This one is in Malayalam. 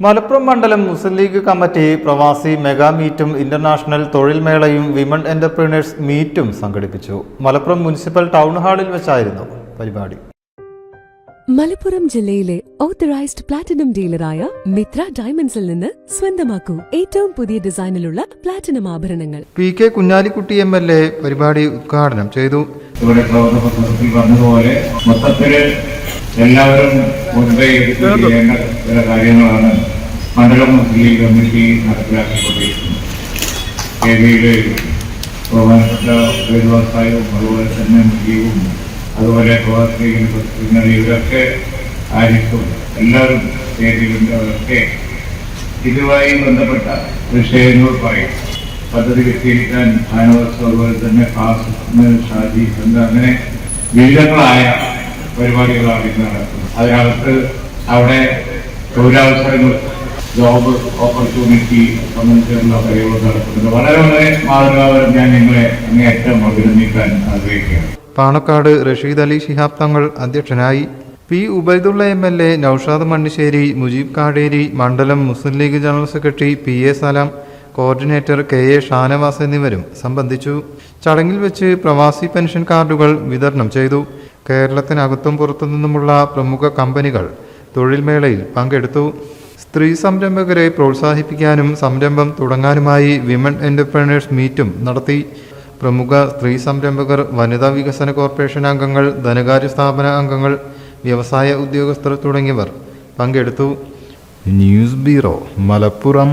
മലപ്പുറം മണ്ഡലം മുസ്ലിം ലീഗ് കമ്മിറ്റി പ്രവാസി മെഗാ മീറ്റും ഇന്റർനാഷണൽ തൊഴിൽ മേളയും വിമൺ എന്റർപ്രീനേഴ്സ് മീറ്റും സംഘടിപ്പിച്ചു. മലപ്പുറം മുനിസിപ്പൽ ടൗൺ ഹാളിൽ വെച്ചായിരുന്നു പരിപാടി. മലപ്പുറം ജില്ലയിലെ ഓത്തറൈസ്ഡ് പ്ലാറ്റിനം ഡീലറായ മിത്ര ഡയമണ്ട്സിൽ നിന്ന് സ്വന്തമാക്കൂ ഏറ്റവും പുതിയ ഡിസൈനിലുള്ള പ്ലാറ്റിനം ആഭരണങ്ങൾ. P K Kunhalikutty M L A പരിപാടി ഉദ്ഘാടനം ചെയ്തു. ഇവിടെ പ്രവർത്തന പത്രത്തിൽ പറഞ്ഞതുപോലെ മൊത്തത്തിൽ എല്ലാവരും മുൻകൈ എടുത്ത് ചെയ്യേണ്ട ചില കാര്യങ്ങളാണ് മണ്ഡലം മുസ്ലിം ലീഗ് കമ്മിറ്റി നടപ്പിലാക്കിക്കൊണ്ടിരിക്കുന്നത്. കെ ബഹുമാനപ്പെട്ട വ്യവസായവും അതുപോലെ തന്നെ മുസ്ലിവും അതുപോലെ പ്രവാസി ഇവരൊക്കെ ആയിരിക്കും. എല്ലാവരും ചേരുന്നുണ്ട് അവരൊക്കെ ഇതുമായി ബന്ധപ്പെട്ട വിഷയങ്ങൾ പറയും. പദ്ധതി വിസ്തീരിക്കാൻ ആനവസ് അതുപോലെ തന്നെ ഫാസിസ്റ്റ് ഷാജി സംഘ അങ്ങനെ വിവിധങ്ങളായ പരിപാടികളാണ് ഇന്ന് നടക്കുന്നത്. അതിനകത്ത് അവിടെ തൊഴിലവസരങ്ങൾ ജോബ് ഓപ്പർച്യൂണിറ്റി സംബന്ധിച്ചുള്ള കാര്യങ്ങൾ നടക്കുന്നുണ്ട്. വളരെ വളരെ മാതൃകാപരം ഞാൻ നിങ്ങളെ അങ്ങേയറ്റം അഭിനന്ദിക്കാൻ ആഗ്രഹിക്കുകയാണ്. പാണക്കാട് റഷീദ് അലി ശിഹാബ് തങ്ങൾ അധ്യക്ഷനായി P Ubaidulla M L A Noushad Manniseri Mujeeb Kaderi മണ്ഡലം Muslim League general secretary P A Salam coordinator K A Shanavas എന്നിവരും സംബന്ധിച്ചു. ചടങ്ങിൽ വെച്ച് പ്രവാസി പെൻഷൻ കാർഡുകൾ വിതരണം ചെയ്തു. കേരളത്തിനകത്തും പുറത്തു നിന്നുമുള്ള പ്രമുഖ കമ്പനികൾ തൊഴിൽമേളയിൽ പങ്കെടുത്തു. സ്ത്രീ സംരംഭകരെ പ്രോത്സാഹിപ്പിക്കാനും സംരംഭം തുടങ്ങാനുമായി വിമൺ എന്റർപ്രണേഴ്സ് മീറ്റും നടത്തി. പ്രമുഖ സ്ത്രീ സംരംഭകർ വനിതാ വികസന കോർപ്പറേഷൻ അംഗങ്ങൾ ധനകാര്യ സ്ഥാപന അംഗങ്ങൾ വ്യവസായ ഉദ്യോഗസ്ഥർ തുടങ്ങിയവർ പങ്കെടുത്തു. News bureau Malappuram.